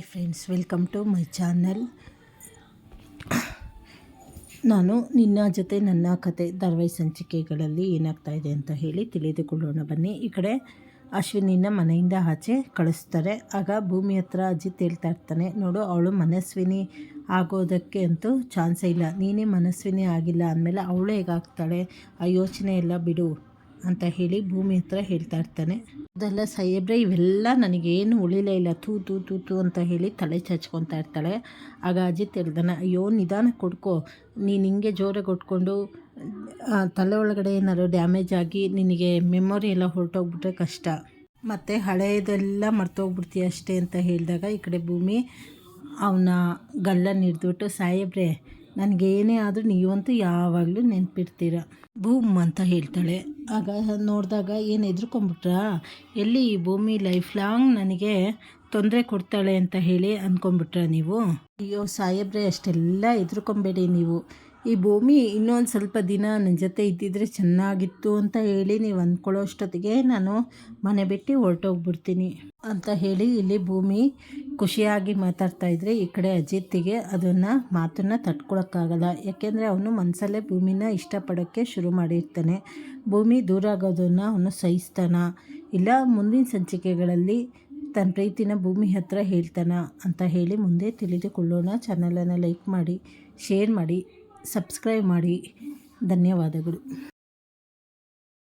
Friends, welcome to my channel. ನಾನು ನಿನ್ನ ಜೊತೆ ನನ್ನ ಕತೆ ಧಾರಾವಾಹಿ ಸಂಚಿಕೆಗಳಲ್ಲಿ ಏನಾಗ್ತಾ ಇದೆ ಅಂತ ಹೇಳಿ ತಿಳಿದುಕೊಳ್ಳೋಣ. ಬನ್ನಿ, ಈ ಕಡೆ ಅಶ್ವಿನಿನ ಮನೆಯಿಂದ ಆಚೆ ಕಳಿಸ್ತಾರೆ. ಆಗ ಭೂಮಿ ಹತ್ರ ಅಜಿತ್ ಹೇಳ್ತಾ ಇರ್ತಾನೆ, ನೋಡು ಅವಳು ಮನಸ್ವಿನಿ ಆಗೋದಕ್ಕೆ ಅಂತೂ ಚಾನ್ಸೇ ಇಲ್ಲ. ನೀನೇ ಮನಸ್ವಿನಿ ಆಗಿಲ್ಲ ಅಂದಮೇಲೆ ಅವಳು ಹೇಗಾಗ್ತಾಳೆ? ಆ ಯೋಚನೆ ಎಲ್ಲ ಬಿಡು. ಅಂತ ಹೇಳಿ ಭೂಮಿ ಹತ್ರ ಹೇಳ್ತಾ ಇರ್ತಾನೆ. ಅದೆಲ್ಲ ಸಾಹೇಬ್ರೆ, ಇವೆಲ್ಲ ನನಗೇನು ಉಳಿಲೇ ಇಲ್ಲ. ತೂ ತೂ ತೂ ತೂ ಅಂತ ಹೇಳಿ ತಲೆ ಚಚ್ಕೊತಾ ಇರ್ತಾಳೆ. ಆಗ ಅಜಿತ್ ಹೇಳ್ದಾನೆ, ಅಯ್ಯೋ, ನಿಧಾನ ಕೊಡ್ಕೋ. ನೀನು ಹಿಂಗೆ ಜೋರಾಗಿ ಕೊಟ್ಕೊಂಡು ತಲೆ ಒಳಗಡೆ ಏನಾದ್ರು ಡ್ಯಾಮೇಜ್ ಆಗಿ ನಿನಗೆ ಮೆಮೊರಿ ಎಲ್ಲ ಹೊರಟೋಗ್ಬಿಟ್ರೆ ಕಷ್ಟ. ಮತ್ತು ಹಳೆಯದೆಲ್ಲ ಮರ್ತೋಗ್ಬಿಡ್ತೀಯ ಅಷ್ಟೇ? ಅಂತ ಹೇಳಿದಾಗ ಈ ಕಡೆ ಭೂಮಿ, ಅವನ ಗಲ್ಲನ್ನು ಹಿಡ್ದುಬಿಟ್ಟು, ಸಾಹೇಬ್ರೆ, ನನಗೇನೇ ಆದರೂ ನೀವಂತೂ ಯಾವಾಗಲೂ ನೆನಪಿರ್ತೀರ. ಭೂಮ್ ಅಂತ ಹೇಳ್ತಾಳೆ. ಆಗ ನೋಡಿದಾಗ ಏನು ಹೆದ್ರುಕೊಂಬಿಟ್ರಾ ಎಲ್ಲಿ ಈ ಭೂಮಿ ಲೈಫ್ ಲಾಂಗ್ ನನಗೆ ತೊಂದರೆ ಕೊಡ್ತಾಳೆ ಅಂತ ಹೇಳಿ ಅಂದ್ಕೊಂಬಿಟ್ರ ನೀವು? ಅಯ್ಯೋ ಸಾಹೇಬ್ರೆ, ಅಷ್ಟೆಲ್ಲ ಹೆದ್ರ್ಕೊಂಬೇಡಿ ನೀವು. ಈ ಭೂಮಿ ಇನ್ನೊಂದು ಸ್ವಲ್ಪ ದಿನ ನನ್ನ ಜೊತೆ ಇದ್ದಿದ್ರೆ ಚೆನ್ನಾಗಿತ್ತು ಅಂತ ಹೇಳಿ ನೀವು ಅಂದ್ಕೊಳ್ಳೋ ಅಷ್ಟೊತ್ತಿಗೆ ನಾನು ಮನೆ ಬಿಟ್ಟು ಹೊರಟೋಗ್ಬಿಡ್ತೀನಿ ಅಂತ ಹೇಳಿ ಇಲ್ಲಿ ಭೂಮಿ ಖುಷಿಯಾಗಿ ಮಾತಾಡ್ತಾ ಇದ್ರೆ ಈ ಕಡೆ ಅಜಿತ್ಗೆ ಅದನ್ನು ಮಾತನ್ನು ತಟ್ಕೊಳಕ್ಕಾಗಲ್ಲ. ಯಾಕೆಂದರೆ ಅವನು ಮನಸಲ್ಲೇ ಭೂಮಿನ ಇಷ್ಟಪಡೋಕ್ಕೆ ಶುರು ಮಾಡಿರ್ತಾನೆ. ಭೂಮಿ ದೂರ ಆಗೋದನ್ನು ಅವನು ಸಹಿಸ್ತಾನ. ಇಲ್ಲ, ಮುಂದಿನ ಸಂಚಿಕೆಗಳಲ್ಲಿ ತನ್ನ ಪ್ರೀತಿನ ಭೂಮಿ ಹತ್ರ ಹೇಳ್ತಾನ ಅಂತ ಹೇಳಿ ಮುಂದೆ ತಿಳಿದುಕೊಳ್ಳೋಣ. ಚಾನಲನ್ನು ಲೈಕ್ ಮಾಡಿ ಶೇರ್ ಮಾಡಿ ಸಬ್ಸ್ಕ್ರೈಬ್ ಮಾಡಿ. ಧನ್ಯವಾದಗಳು.